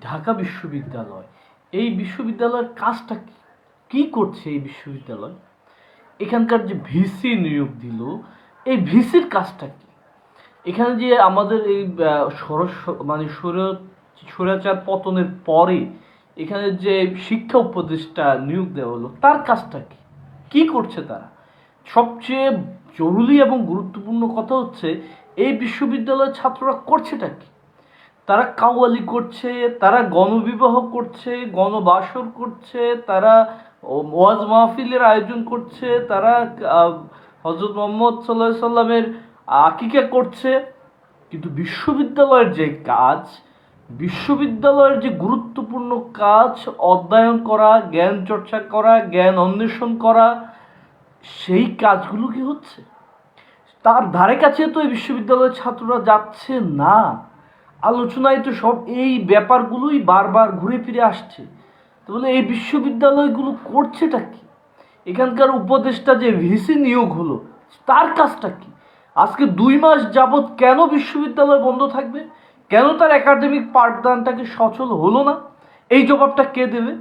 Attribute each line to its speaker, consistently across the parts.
Speaker 1: ঢাকা বিশ্ববিদ্যালয়, এই বিশ্ববিদ্যালয়ের কাজটা কি? করছে এই বিশ্ববিদ্যালয়? এখানকার যে ভিসি নিয়োগ দিল, এই ভিসির কাজটা কি? এখানে যে আমাদের এই সরস- মানে স্বৈরাচার পতনের পরে এখানে যে শিক্ষা উপদেষ্টা নিয়োগ দেওয়া হলো, তার কাজটা কি? কি করছে তারা? সবচেয়ে জরুরি এবং গুরুত্বপূর্ণ কথা হচ্ছে, এই বিশ্ববিদ্যালয়ের ছাত্ররা করছেটা কি? তারা কাওয়ালি করছে, তারা গণবিবাহ করছে, গণবাসর করছে, তারা ওয়াজ মাহফিলের আয়োজন করছে, তারা হজরত মোহাম্মদ সাল্লাহ সাল্লামের আকিকা করছে। কিন্তু বিশ্ববিদ্যালয়ের যে কাজ, বিশ্ববিদ্যালয়ের যে গুরুত্বপূর্ণ কাজ, অধ্যয়ন করা, জ্ঞান চর্চা করা, জ্ঞান অন্বেষণ করা, সেই কাজগুলো কি হচ্ছে? তার ধারে কাছে তো এই বিশ্ববিদ্যালয়ের ছাত্ররা যাচ্ছে না। আলোচনায় তো সব এই ব্যাপারগুলোই বারবার ঘুরে ফিরে আসছে। তো বলে, এই বিশ্ববিদ্যালয়গুলো করছেটা কি? এখানকার উপদেষ্টা যে ভিসি নিয়োগ হলো, তার কাজটা কি? আজকে দুই মাস যাবৎ কেন বিশ্ববিদ্যালয় বন্ধ থাকবে? কেন তার একাডেমিক পাঠদানটাকে সচল হলো না? এই জবাবটা কে দেবে?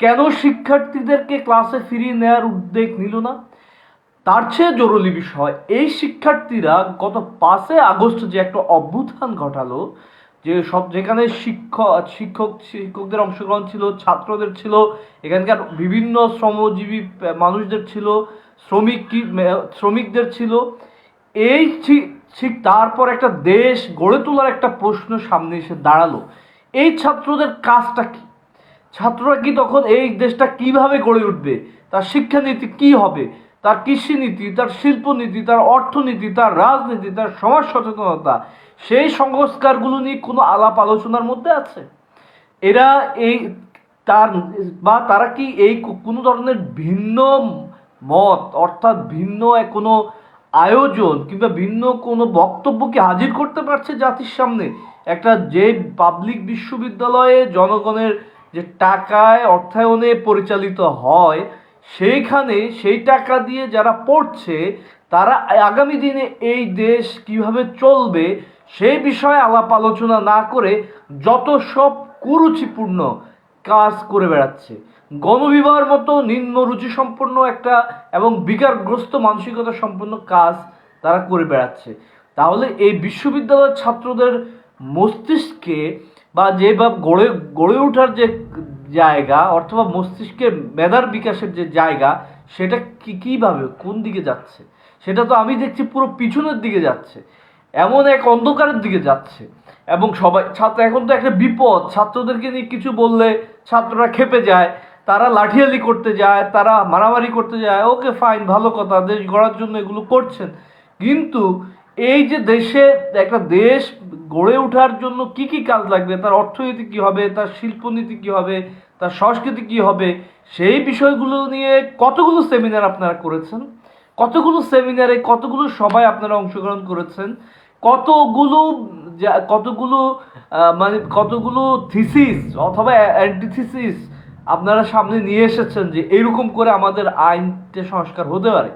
Speaker 1: কেন শিক্ষার্থীদেরকে ক্লাসে ফিরিয়ে নেওয়ার উদ্যোগ নিল না? তার চেয়ে জরুরি বিষয়, এই শিক্ষার্থীরা গত পাঁচে আগস্ট যে একটা অভ্যুত্থান ঘটালো যে সব যেখানে শিক্ষক শিক্ষক, শিক্ষকদের অংশগ্রহণ ছিল, ছাত্রদের ছিল, এখানকার বিভিন্ন শ্রমজীবী মানুষদের ছিল, শ্রমিক শ্রমিকদের ছিল, এই ঠিক তারপর একটা দেশ গড়ে তোলার একটা প্রশ্ন সামনে এসে দাঁড়াল। এই ছাত্রদের কাজটা কি? ছাত্ররা কি তখন এই দেশটা কীভাবে গড়ে উঠবে? তার শিক্ষানীতি কি হবে? তার কৃষিনীতি, তার শিল্পনীতি, তার অর্থনীতি, তার রাজনীতি, তার সমাজ সচেতনতা, সেই সংস্কারগুলো নিয়ে কোনো আলাপ আলোচনার মধ্যে আছে? এরা এই তার, বা তারা কি এই কোনো ধরনের ভিন্ন মত, অর্থাৎ ভিন্ন কোনো আয়োজন কিংবা ভিন্ন কোনো বক্তব্য কি হাজির করতে পারছে জাতির সামনে? একটা যে পাবলিক বিশ্ববিদ্যালয়ে জনগণের যে টাকায় অর্থায়নে পরিচালিত হয় সেইখানে সেই টাকা দিয়ে যারা পড়ছে, তারা আগামী দিনে এই দেশ কীভাবে চলবে, সেই বিষয়ে আলাপ আলোচনা না করে যত সব কুরুচিপূর্ণ কাজ করে বেড়াচ্ছে। গণবিবাহের মতো নিম্ন রুচি সম্পন্ন একটা এবং বিকারগ্রস্ত মানসিকতা সম্পন্ন কাজ তারা করে বেড়াচ্ছে। তাহলে এই বিশ্ববিদ্যালয়ের ছাত্রদের মস্তিষ্কে বা যেভাবে গড়ে গড়ে ওঠার যে জায়গা অথবা মস্তিষ্কের মেধার বিকাশের যে জায়গা, সেটা কি, কীভাবে, কোন দিকে যাচ্ছে? সেটা তো আমি দেখছি পুরো পিছনের দিকে যাচ্ছে, এমন এক অন্ধকারের দিকে যাচ্ছে। এবং সবাই, ছাত্র, এখন তো একটা বিপদ, ছাত্রদেরকে নিয়ে কিছু বললে ছাত্ররা খেপে যায়, তারা লাঠিয়ালি করতে যায়, তারা মারামারি করতে যায়, ওকে ফাইন ভালো কথা, দেশ গড়ার জন্য এগুলো করছেন। কিন্তু এই যে দেশে, একটা দেশ গড়ে ওঠার জন্য কি কি কাজ লাগবে? তার অর্থনীতি কি হবে? তার শিল্পনীতি কি হবে? তার সংস্কৃতি কি হবে? সেই বিষয়গুলো নিয়ে কতগুলো সেমিনার আপনারা করেছেন? কতগুলো সেমিনারে কতগুলো সভায় আপনারা অংশগ্রহণ করেছেন? কতগুলো কতগুলো মানে কতগুলো থিসিস অথবা অ্যান্টিথিসিস আপনারা সামনে নিয়ে এসেছেন যে এরকম করে আমাদের আইনতে সংস্কার হতে পারে?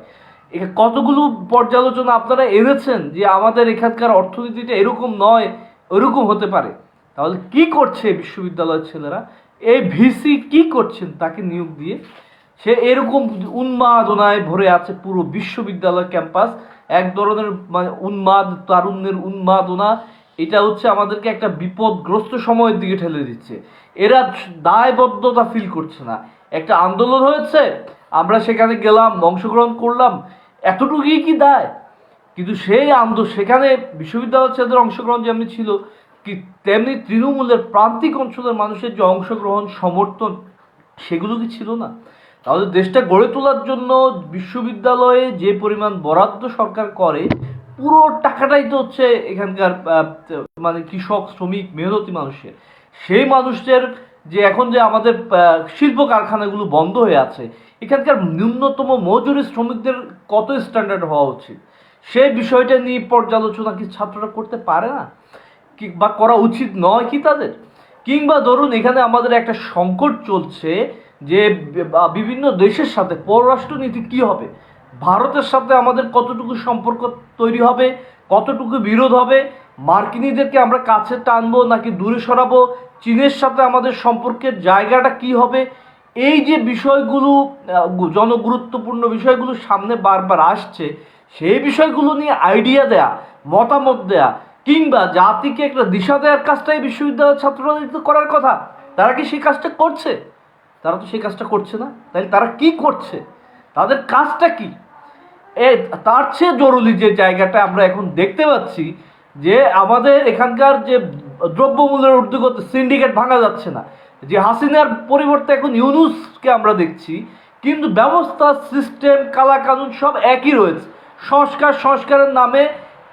Speaker 1: কতগুলো পর্যালোচনা আপনারা এনেছেন যে আমাদের এখানকার অর্থনীতিটা এরকম নয়, ওরকম হতে পারে? তাহলে কি করছে বিশ্ববিদ্যালয়ের ছেলেরা? এই ভিসি কি করছেন তাকে নিয়োগ দিয়ে? সে এরকম উন্মাদনায় ভরে আছে পুরো বিশ্ববিদ্যালয় ক্যাম্পাস, এক ধরনের মানে উন্মাদ, তারুণ্যের উন্মাদনা, এটা হচ্ছে আমাদেরকে একটা বিপদগ্রস্ত সময়ের দিকে ঠেলে দিচ্ছে। এরা দায়বদ্ধতা ফিল করছে না। একটা আন্দোলন হয়েছে, আমরা সেখানে গেলাম, অংশগ্রহণ করলাম এতটুকুই কি দায়? কিন্তু সেই আন্দোলন সেখানে বিশ্ববিদ্যালয় ছেলেদের অংশগ্রহণ যেমনি ছিল, কি তেমনি তৃণমূলের প্রান্তিক অঞ্চলের মানুষের যে অংশগ্রহণ, সমর্থন, সেগুলো কি ছিল না? তাহলে দেশটা গড়ে তোলার জন্য বিশ্ববিদ্যালয়ে যে পরিমাণ বরাদ্দ সরকার করে, পুরো টাকাটাই তো হচ্ছে এখানকার মানে কৃষক, শ্রমিক, মেহনতি মানুষের। সেই মানুষদের যে এখন যে আমাদের শিল্প কারখানাগুলো বন্ধ হয়ে আছে এখানকার ন্যূনতম মজুরি শ্রমিকদের কত স্ট্যান্ডার্ড হওয়া উচিত? সেই বিষয়টা নিয়ে পর্যালোচনা কি ছাত্ররা করতে পারে না? কি বা করা উচিত নয় কি তাদের? কিংবা ধরুন এখানে আমাদের একটা সংকট চলছে যে বিভিন্ন দেশের সাথে পররাষ্ট্রনীতি কি হবে? ভারতের সাথে আমাদের কতটুকু সম্পর্ক তৈরি হবে? কতটুকু বিরোধ হবে? মার্কিনীদেরকে আমরা কাছে টানবো নাকি দূরে সরাবো? চীনের সাথে আমাদের সম্পর্কের জায়গাটা কি হবে? এই যে বিষয়গুলো জনগুরুত্বপূর্ণ বিষয়গুলো সামনে বারবার আসছে, সেই বিষয়গুলো নিয়ে আইডিয়া দেয়া, মতামত দেয়া, কিংবা জাতিকে একটা দিশা দেওয়ার কাজটাই বিশ্ববিদ্যালয়ের ছাত্ররা করার কথা, তারা কি সেই কাজটা করছে? তারা তো সেই কাজটা করছে না। তাই তারা কি করছে? তাদের কাজটা কি? এ, তার চেয়ে জরুরি যে জায়গাটা আমরা এখন দেখতে পাচ্ছি, যে আমাদের এখানকার যে দ্রব্যমূল্যের ঊর্ধ্বগত সিন্ডিকেট ভাঙা যাচ্ছে না। যে হাসিনার পরিবর্তে এখন ইউনুসকে আমরা দেখছি, কিন্তু ব্যবস্থা সিস্টেম কালাকানুন সব একই রয়েছে। সংস্কার, সংস্কারের নামে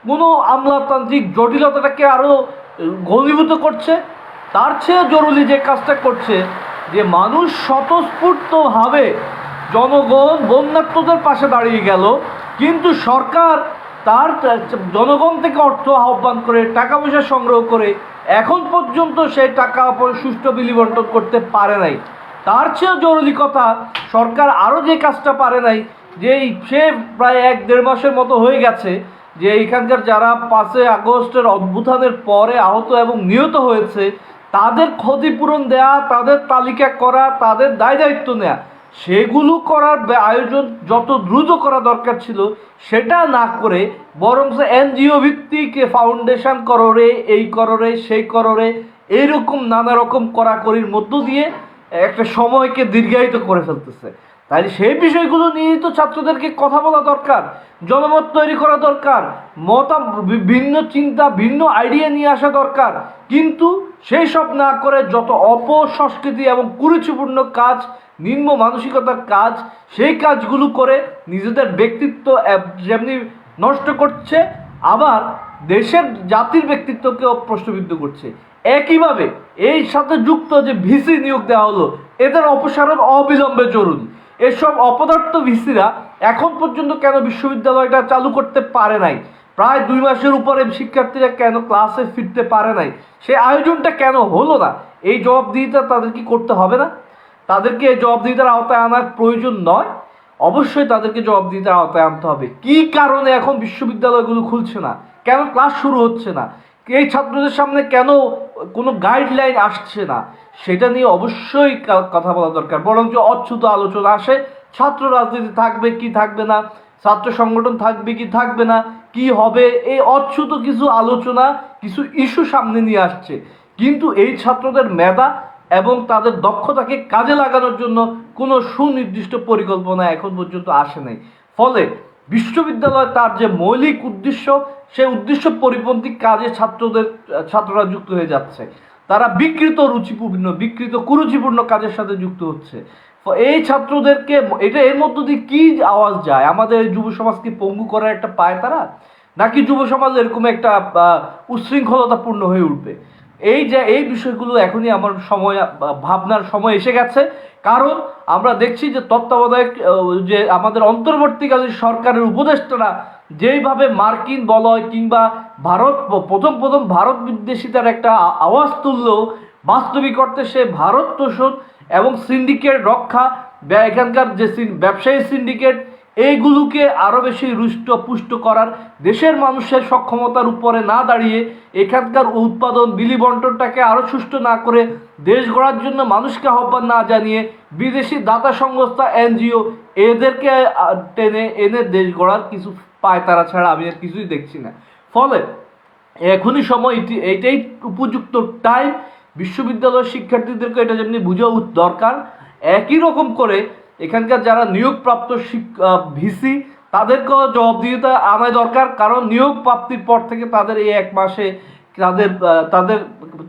Speaker 1: কোনো আমলাতান্ত্রিক জটিলতাটাকে আরও ঘনীভূত করছে। তার চেয়ে জরুরি যে কাজটা করছে, যে মানুষ স্বতঃস্ফূর্তভাবে জনগণ, বন্যার্থদের পাশে দাঁড়িয়ে গেল, কিন্তু সরকার তার জনগণ থেকে অর্থ আহ্বান করে, টাকা পয়সা সংগ্রহ করে, এখন পর্যন্ত সেই টাকা সুষ্ঠু বিলি বন্টন করতে পারে নাই। তার চেয়েও জরুরি কথা, সরকার আরও যে কাজটা পারে নাই, যে সে প্রায় এক দেড় মাসের মতো হয়ে গেছে, যে এখানকার যারা পাঁচই আগস্টের অভ্যুত্থানের পরে আহত এবং নিহত হয়েছে, তাদের ক্ষতিপূরণ দেয়া, তাদের তালিকা করা, তাদের দায় দায়িত্ব নেওয়া সেগুলো করার আয়োজন যত দ্রুত করা দরকার ছিল, সেটা না করে বরং এনজিও ভিত্তিক ফাউন্ডেশন করো রে এই করো রে সেই করো রে এইরকম নানা রকম কড়াকড়ির মধ্য দিয়ে একটা সময়কে দীর্ঘায়িত করে ফেলতেছে। তাই সেই বিষয়গুলো নিয়েই তো ছাত্রদেরকে কথা বলা দরকার, জনমত তৈরি করা দরকার, মতা ভিন্ন চিন্তা, ভিন্ন আইডিয়া নিয়ে আসা দরকার। কিন্তু সেই সব না করে যত অপসংস্কৃতি এবং কুরুচিপূর্ণ কাজ নিম্ন মানসিকতার কাজ, সেই কাজগুলো করে নিজেদের ব্যক্তিত্ব যেমনি নষ্ট করছে, আবার দেশের জাতির ব্যক্তিত্বকেও প্রশ্নবিদ্ধ করছে। একইভাবে এই সাথে যুক্ত যে ভিসি নিয়োগ দেওয়া হলো, এদের অপসারণ অবিলম্বে জরুরি। এসব অপদার্থ ভিসিরা এখন পর্যন্ত কেন বিশ্ববিদ্যালয়টা চালু করতে পারে নাই? প্রায় দুই মাসের উপরে শিক্ষার্থীরা কেন ক্লাসে ফিরতে পারে নাই? সে আয়োজনটা কেন হলো না? এই জবাবদিহিতা তাদের কি করতে হবে না? তাদেরকে জবাবদিহিতার আওতায় আনার প্রয়োজন নয়। অবশ্যই তাদেরকে জবাবদিহিতার আওতায় আনতে হবে। কি কারণে এখন বিশ্ববিদ্যালয়গুলো খুলছে না? কেন ক্লাস শুরু হচ্ছে না? এই ছাত্রদের সামনে কেন কোনো গাইডলাইন আসছে না? সেটা নিয়ে অবশ্যই কথা বলা দরকার। বরঞ্চ অচ্যুত আলোচনা আসে। ছাত্র রাজনীতি থাকবে কি থাকবে না? ছাত্র সংগঠন থাকবে কি থাকবে না? কি হবে? এই অচ্যুত কিছু আলোচনা, কিছু ইস্যু সামনে নিয়ে আসছে। কিন্তু এই ছাত্রদের মেধা এবং তাদের দক্ষতাকে কাজে লাগানোর জন্য কোনো সুনির্দিষ্ট পরিকল্পনা এখন পর্যন্ত আসে নাই। ফলে বিশ্ববিদ্যালয় তার যে মৌলিক উদ্দেশ্য, সেই উদ্দেশ্য পরিপন্থী কাজে ছাত্রদের, ছাত্ররা যুক্ত হয়ে যাচ্ছে। তারা বিকৃত রুচিপূর্ণ, বিকৃত কুরুচিপূর্ণ কাজের সাথে যুক্ত হচ্ছে। এই ছাত্রদেরকে এটা এর মধ্য দিয়ে কি আওয়াজ যায়? আমাদের যুব সমাজকে পঙ্গু করার একটা পায় তারা? নাকি যুব সমাজ এরকম একটা উচ্ছৃঙ্খলতাপূর্ণ হয়ে উঠবে? এই যে, এই বিষয়গুলো এখনই আমার সময়, ভাবনার সময় এসে গেছে। কারণ আমরা দেখছি যে তত্ত্বাবধায়ক যে আমাদের অন্তর্বর্তীকালীন সরকারের উপদেষ্টারা যেইভাবে মার্কিন বলয় কিংবা ভারত, প্রথম প্রথম ভারত বিদ্বেষিতার একটা আওয়াজ তুললেও বাস্তবিক অর্থে সে ভারত তোষণ এবং সিন্ডিকেট রক্ষা এখানকার যে ব্যবসায়ী সিন্ডিকেট এইগুলোকে আরও বেশি রুষ্ট পুষ্ট করার দেশের মানুষের সক্ষমতার উপরে না দাঁড়িয়ে এখানকার উৎপাদন বিলি বন্টনটাকে আরও সুষ্ঠু না করে দেশ গড়ার জন্য মানুষকে আহ্বান না জানিয়ে বিদেশি দাতা সংস্থা এনজিও এদেরকে টেনে এনে দেশ গড়ার কিছু পায় তারা ছাড়া আমি আর কিছুই দেখছি না। ফলে এখনই সময় এটি- এইটাই উপযুক্ত টাইম বিশ্ববিদ্যালয়ের শিক্ষার্থীদেরকে এটা যেমনি বোঝা দরকার, একই রকম করে এখানকার যারা নিয়োগপ্রাপ্ত ভিসি, তাদেরকেও জবাবদিহিতা আনা দরকার, কারণ নিয়োগ প্রাপ্তির পর থেকে তাদের এই এক মাসে তাদের তাদের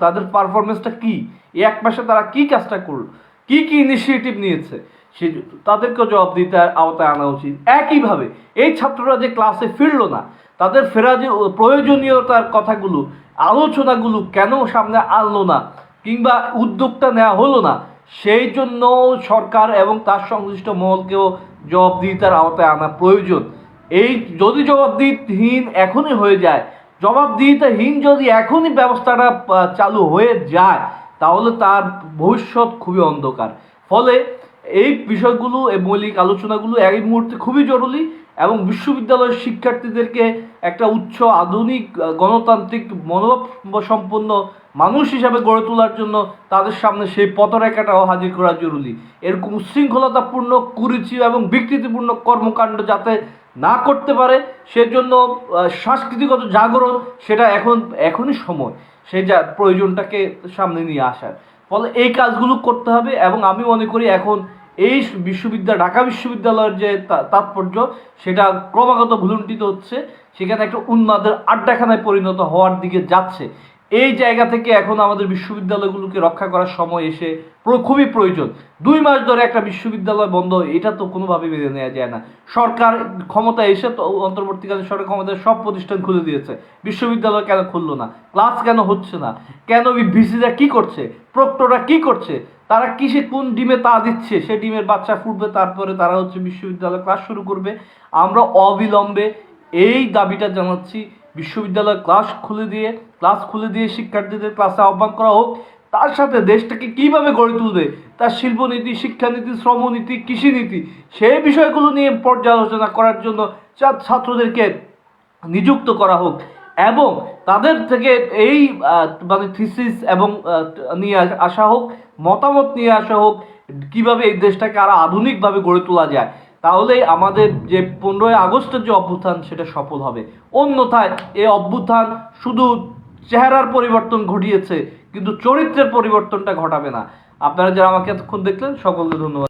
Speaker 1: তাদের পারফরমেন্সটা কি? এই এক মাসে তারা কি কাজটা করল? কি কি ইনিশিয়েটিভ নিয়েছে? সে তাদেরকেও জবাবদিহিতার আওতায় আনা উচিত। একইভাবে, এই ছাত্ররা যে ক্লাসে ফিরল না, তাদের ফেরা যে প্রয়োজনীয়তার কথাগুলো, আলোচনাগুলো কেন সামনে আনলো না, কিংবা উদ্যোগটা নেওয়া হলো না সেই জন্য সরকার এবং তার সংশ্লিষ্ট মহলকেও জবাবদিহিতার আওতায় আনা প্রয়োজন। এই যদি জবাবদিহিহীন এখনই হয়ে যায়, জবাবদিহিতাহীন যদি এখনই ব্যবস্থাটা চালু হয়ে যায়, তাহলে তার ভবিষ্যৎ খুবই অন্ধকার। ফলে এই বিষয়গুলো, এই মৌলিক আলোচনাগুলো এই মুহূর্তে খুবই জরুরি এবং বিশ্ববিদ্যালয়ের শিক্ষার্থীদেরকে একটা উচ্চ আধুনিক গণতান্ত্রিক মনোভাব সম্পন্ন মানুষ হিসাবে গড়ে তোলার জন্য তাদের সামনে সেই পথরেখাটাও হাজির করা জরুরি। এরকম উচ্ছৃঙ্খলতাপূর্ণ কুরুচি এবং বিকৃতিপূর্ণ কর্মকাণ্ড যাতে না করতে পারে, সেজন্য সাংস্কৃতিগত জাগরণ সেটা এখন, এখনই সময়। সেই যা প্রয়োজনটাকে সামনে নিয়ে আসার। ফলে এই কাজগুলো করতে হবে এবং আমি মনে করি এখন এই বিশ্ববিদ্যালয় ঢাকা বিশ্ববিদ্যালয়ের যে তাৎপর্য, সেটা ক্রমাগত ভুলুণ্ঠিত হচ্ছে। সেখানে একটা উন্মাদের আড্ডাখানায় পরিণত হওয়ার দিকে যাচ্ছে। এই জায়গা থেকে এখন আমাদের বিশ্ববিদ্যালয়গুলোকে রক্ষা করার সময় এসে খুবই প্রয়োজন। দুই মাস ধরে একটা বিশ্ববিদ্যালয় বন্ধ, এটা তো কোনোভাবে মেনে নেওয়া যায় না। সরকার ক্ষমতা এসে তো অন্তর্বর্তীকালীন সরকার ক্ষমতায় সব প্রতিষ্ঠান খুলে দিয়েছে। বিশ্ববিদ্যালয় কেন খুললো না? ক্লাস কেন হচ্ছে না? কেন ভিসিরা কি করছে? প্রক্টররা কি করছে? তারা কিসে কোন ডিমে তা দিচ্ছে? সে ডিমের বাচ্চা ফুটবে, তারপরে তারা হচ্ছে বিশ্ববিদ্যালয় ক্লাস শুরু করবে। আমরা অবিলম্বে এই দাবিটা জানাচ্ছি বিশ্ববিদ্যালয় ক্লাস খুলে দিয়ে, ক্লাস খুলে দিয়ে শিক্ষার্থীদের ক্লাসে আহ্বান করা হোক। তার সাথে দেশটাকে কীভাবে গড়ে তুলবে? তার শিল্পনীতি, শিক্ষানীতি, শ্রমনীতি, কৃষিনীতি, সেই বিষয়গুলো নিয়ে পর্যালোচনা করার জন্য ছাত্রদেরকে নিযুক্ত করা হোক এবং তাদের থেকে এই মানে থিসিস এবং নিয়ে আসা হোক, মতামত নিয়ে আসা হোক, কীভাবে এই দেশটাকে আরও আধুনিকভাবে গড়ে তোলা যায়। তাহলে আমাদের যে পনেরোই আগস্টের যে অভ্যুত্থান, সেটা সফল হবে। অন্যথায় এ অভ্যুত্থান শুধু চেহারার পরিবর্তন ঘটিয়েছে, কিন্তু চরিত্রের পরিবর্তনটা ঘটাবে না। আপনারা যারা আমাকে এতক্ষণ দেখলেন, সকলকে ধন্যবাদ।